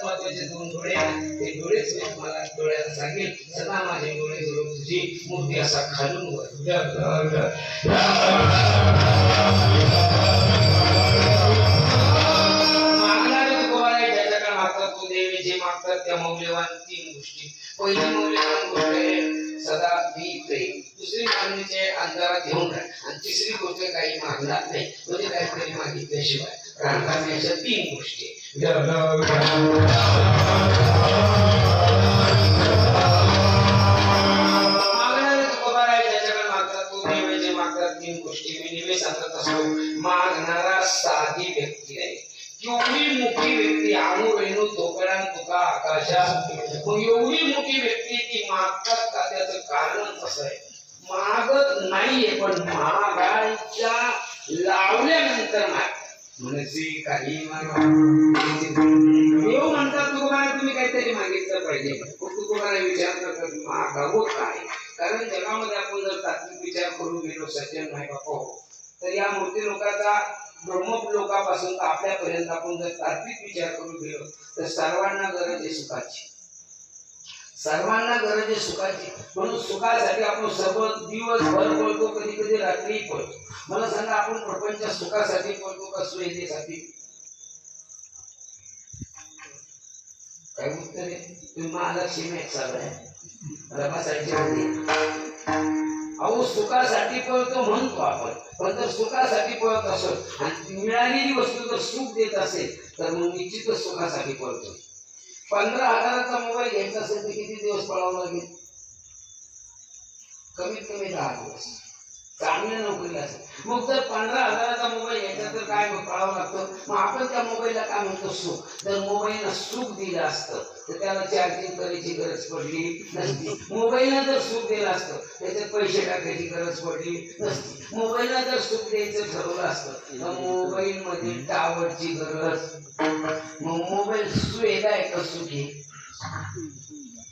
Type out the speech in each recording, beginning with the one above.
सगळ्यात महत्त्वाचे दोन डोळे आहेत. ते डोळेच मी तुम्हाला डोळ्याला सांगेल सदा माझे डोळे जवळ तुझी मूर्ती असा खालून वर. मागणारे कोण आहे जे मागतात त्या मौल्यवान तीन गोष्टी. पहिली मौल्यवान गोष्ट आहे सदा मी प्रेम. दुसरी मागणीचे अंधारात घेऊन राह. आणि तिसरी गोष्ट काही मागणार नाही. म्हणजे काहीतरी मागितल्याशिवाय राहणार नाही. तीन गोष्टी. तीन गोष्टी मी नेहमी सांगत असतो मागणारा साधी व्यक्ती आहे एवढी मोठी व्यक्ती आणू रेणू तोकडान तुका आकाशा मग एवढी मोठी व्यक्ती ती मागतात का त्याचं कारण कसं आहे मागत नाहीये पण महागाईच्या लावल्यानंतर माग म्हणजे काही देव भागवत नाही कारण जगामध्ये आपण जर तात्विक विचार करून गेलो सज्जन नाही बापा हो तर या मूर्ती लोकांचा ब्रह्म लोकापासून आपल्यापर्यंत आपण जर तात्विक विचार करून गेलो तर सर्वांना गरज आहे सुखाची. सर्वांना गरज आहे सुखाची. म्हणून सुखासाठी आपण सर्व दिवस भर कधी कधी रात्री पळतो मला सांगा आपण प्रपंच सुखासाठी पळतो का सुयतेसाठी काय उत्तर आहे? तुम्ही महालक्ष्मी एक चालू आहे रमासाईची अहो सुखासाठी पळतो म्हणतो आपण पण जर सुखासाठी पळत असत आणि मिळालेली वस्तू जर सुख देत असेल तर मग निश्चितच सुखासाठी पळतो. पंधरा हजाराचा मोबाईल घ्यायचा असेल तर किती दिवस पळावं लागेल? कमीत कमी दहा दिवस. चांगल्या नोकरीला असेल मग जर पंधरा हजाराचा मोबाईल घ्यायचा तर काय कळावं लागतं? मग आपण त्या मोबाईलला काय म्हणतो? सुख. जर मोबाईलनं सुख दिलं असतं तर त्याला चार्जिंग करायची गरज पडली नसती. मोबाईलला जर सुख दिलं असतं त्याच्यात पैसे टाकायची गरज पडली नसती. मोबाईलला जर सुख द्यायचं ठरवलं असतं तर मोबाईल टावरची गरज. मग मोबाईल सुविधा आहे का सुखी?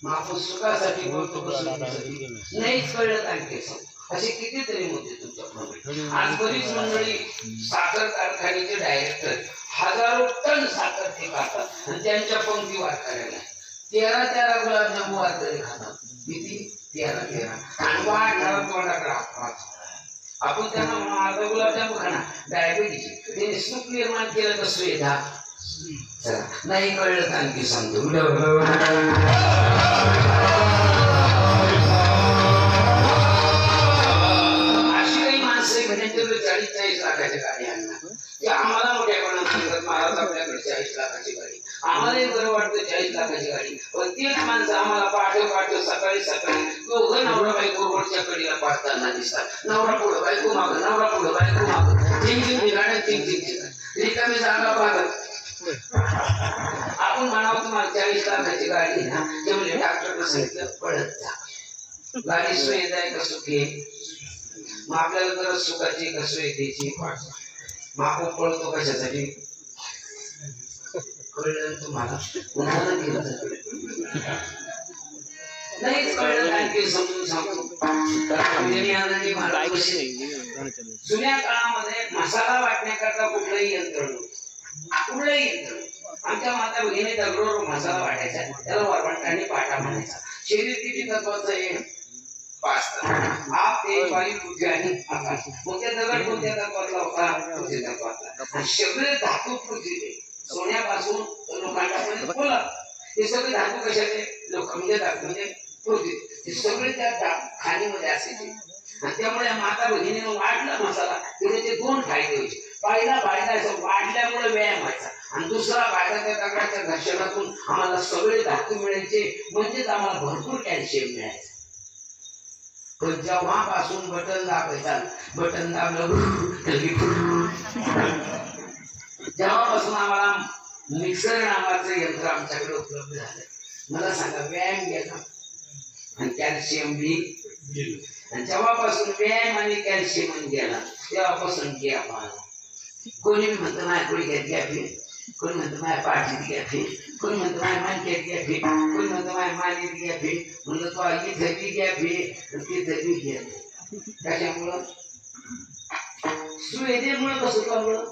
मग आपण सुखासाठी बोलतो नाही नाहीच कळलं आणखी असे कितीतरी मुद्दे तुमच्याकडे आज बरीच मंडळी साखर कारखान्याचे डायरेक्टर हजारो टन साखर ते खातात आणि त्यांच्या पंक्ती वाट करायला तेरा तेरा गुलाबजाम वाट तरी खातात. किती? तेरा तेरा. आणि वाढणारा तोंडाकडे हात पाच. आपण त्यांना अर्धा गुलाबजाम खाना डायबिटीज त्यांनी सुख निर्माण केलं तर सुविधा नाही कळलं तर आणखी समजू माणसं चाळीस चाळीस लाखाच्या गाडी आणणार. ते आम्हाला मोठ्यापणा सांगतात महाराज आपल्याकडे चाळीस लाखाची गाडी. आम्हालाही बरं वाटतं चाळीस लाखाची गाडी. पण तेच माणसं आम्हाला पाठव पाठव सकाळी सकाळी. दोघं नवरा बायको रोडच्या कडीला पाहताना दिसतात. नवरा पुढं बायको माग नवरा पुढं बायको माग. चिंग चिंग गाड्या चिंग चिंग रिकामी जागा पाहतात. आपण म्हणावं तुम्हाला चाळीस लाखाची गाडी आहे ना ते म्हणजे डॉक्टरनं सांगितलं पळत जा. गाडी सुविधा आहे का सुखी आहे मग आपल्याला गरज सुखाची का सुविधेची मग. आपण पळतो कशासाठी? कळलं तुम्हाला? उन्हाला गेलं नाहीच कळलं आणखी समजून सांगतो. जुन्या काळामध्ये मसाला वाटण्याकरता कुठलंही यंत्र नव्हतं. कुठलंही यंत्र आमच्या माता भगिनी दगडवर मसाला वाटायचा त्याला वरवंटाने पाटा म्हणायचा. शरीर किती तत्वाचं आहे आप मग ते दगड कोणत्या तत्वातला होता? तत्वातला सगळे धातू पृथ्वीचे. सोन्यापासून लोखंडापर्यंत बोला हे सगळे धातू कशाचे? लोक म्हणजे धातू म्हणजे पृथ्वी. हे सगळे त्या खाणीमध्ये असायचे. आणि त्यामुळे माता भगिनीनं वाढला मसाला. ते दोन फायदे व्हायचे. पहिला फायदा असं वाढल्यामुळे व्यायाम व्हायचा. आणि दुसरा फायदा त्या दगडाच्या घर्षणातून आम्हाला सगळे धातू मिळायचे. म्हणजेच आम्हाला भरपूर कॅल्शियम मिळायचं. पण जेव्हापासून बटन दाबायचा बटन दाबलं जेव्हापासून आम्हाला मिक्सर नावाचं यंत्र आमच्याकडे उपलब्ध झालं मला सांगा व्यायाम गेला. आणि कॅल्शियम बी आणि जेव्हापासून व्यायाम आणि कॅल्शियम गेला तेव्हापासून घ्या आला कोणी म्हणतं नाही कोणी घ्या गॅप कोणी म्हणतं माझ्या पाठीत गॅप कोणी म्हणतं माझ्या मानक्यात गॅप कोणी म्हणतं माझ्या मानेत गॅप म्हणलं तो इथं बी गॅप आणि तिथं बी गॅप त्याच्यामुळं सुविधेमुळे कसं कळलं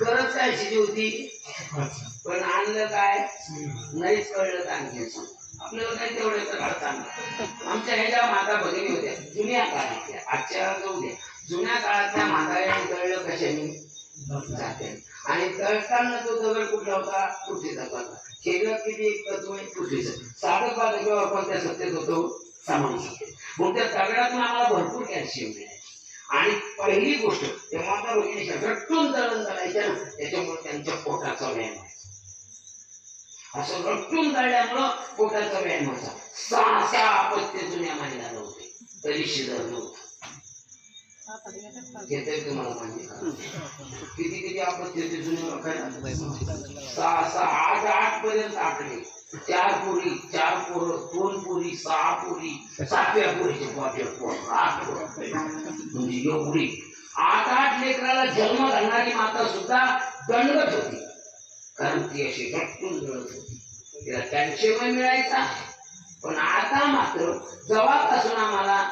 गरज काय होती? पण आणलं काय? नाहीच कळलं तर आणखी आपल्याला काही तेवढं तर चांगलं आमच्या ह्याच्या माता भगिनी होत्या. जुन्या काळातल्या. आजच्या जाऊ द्या. जुन्या काळातल्या म्हाताऱ्याने कळलं कशाने? जाते आणि तळताना तो दगड कुठला होता पृथ्वीचा होता शरीरात किती एक तत्व आहे पृथ्वीचं साधक किंवा आपण त्या सत्तेत होतो सामान्य सत्तेत मग त्या दगडातून आम्हाला भरपूर कॅल्शियम मिळायचे. आणि पहिली गोष्ट ते माता भगिनीच्या रट्टून दळण दळायच्या ना त्याच्यामुळे त्यांच्या पोटाचा व्यायाम व्हायचा. असं रट्टून दळल्यामुळं पोटाचा व्यायाम व्हायचा. सहा सहा अपत्य जुन्या झालं होते तरी शिजर नव्हतं. हे तरी तुम्हाला मान्य किती किती आपण होते जुन्या सहा सहा आठ आठ पर्यंत आकडे. चार पुरी चार पोर दोन पुरी सहा पुरी सातव्या पुरीचे पोटे पोर आठ पोरं. म्हणजे एवढी आठ आठ लेकराला जन्म घालणारी माता सुद्धा दंडत होती. कारण ती अशी रक्तून जळत होती. तिला कॅल्शियम मिळायचा पण आता मात्र जेव्हापासून आम्हाला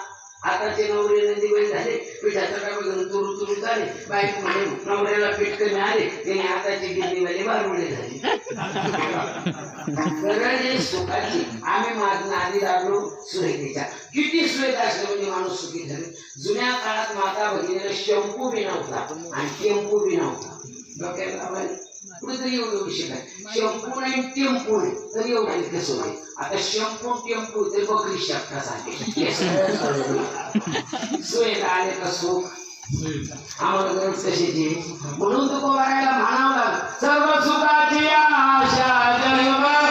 आताचे नवरे नंदीबाई झाले पिठाचा डबा घेऊन तुरु तुरु झाले बायको म्हणजे नवऱ्याला पीठ कमी आले त्याने आताची गिरणीवाले बारुळे झाले. गरज सुखाची आम्ही माझ आधी लागलो सुरेखेच्या. किती सुरेख असले म्हणजे माणूस सुखी झाले. जुन्या काळात माता भगिनीला शंपू बी नव्हता आणि टेम्पू बी नव्हता. डोक्याला लावायला. एवढं विषय नाही. शंपू नाही टेम्पू नाही तर एवढं कसं होईल आता शंपू टेम्पू ते बकरी शकता सांगे सुरेख आले का सो आम्हाला गरज कशाची म्हणून तो कोणाला म्हणावं लागलं. सर्व सुखाची आशा जन्मकी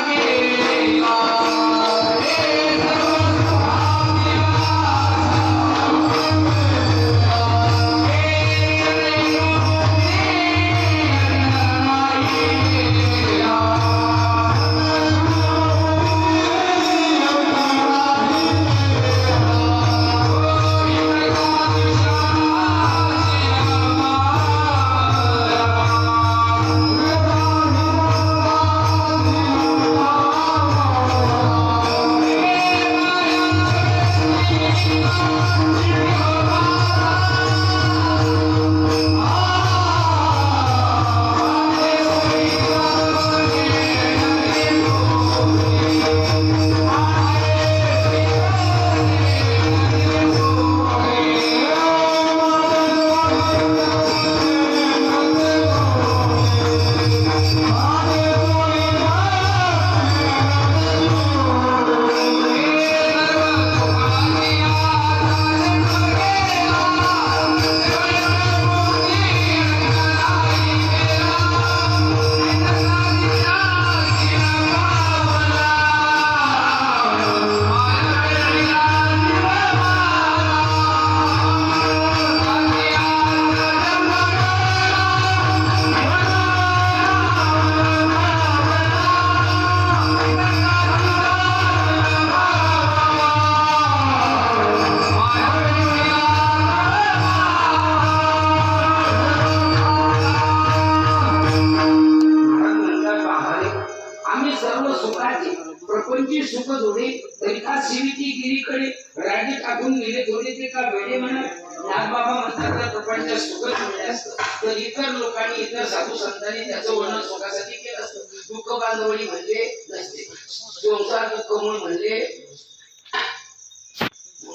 प्रपंची सुख धोडे तरी शिवीची गिरीकडे राज्य टाकून गेले थोडे ते का वेडे म्हणत नागबाबा म्हणतात लोकांच्या सुख मिळले असतं. तर इतर लोकांनी इतर साधू संतांनी त्याचं वर्णन सुखासाठी केलं असतं. दुःख बांधवळी म्हणजे नसते. संसार दुःख म्हणून म्हणजे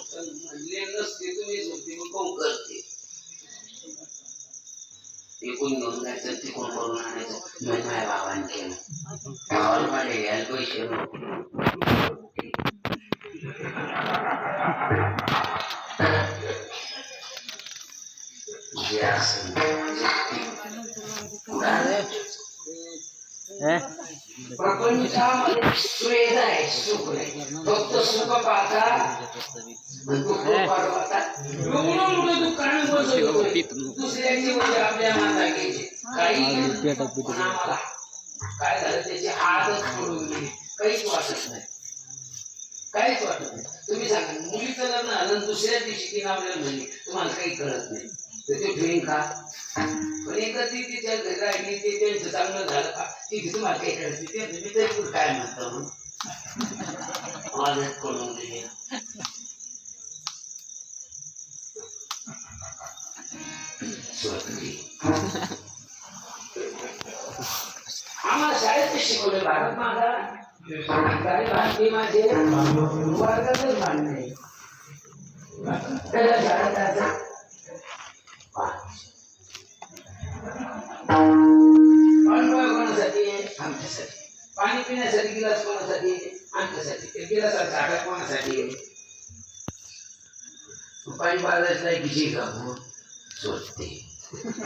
म्हणले नसते. तुम्ही झोपते करते? एकूण घेऊन जायचं तिकडून करून आणायचं. म्हणजे माझ्या बाबाने केलं भावाला माझे घ्यायला पैसे. प्रपंचामध्ये सुख नाही. फक्त सुख पाहता काय झालं त्याची आदत पडून गेली काहीच वाटत नाही काहीच वाटत नाही तुम्ही सांगा मुलीचं लग्न झालं आणि दुसऱ्या दिवशी ती आपल्याला म्हणली तुम्हाला काही कळत नाही तर ते का पण एकदा ती तिच्या घरी राहिली ते त्यांचं चांगलं झालं का ती तुम्हाला काही कळत नाही ते तरी काय म्हणतो म्हणून काय भांडते माझे. वर्गातच त्याला शाळेत कोणासाठी आहे? आमच्यासाठी. पाणी पिण्यासाठी गिलास कोणासाठी? आमच्यासाठी. ते गिलासात साखर कोणासाठी? आहे पाणी पाजायचं नाही किशी का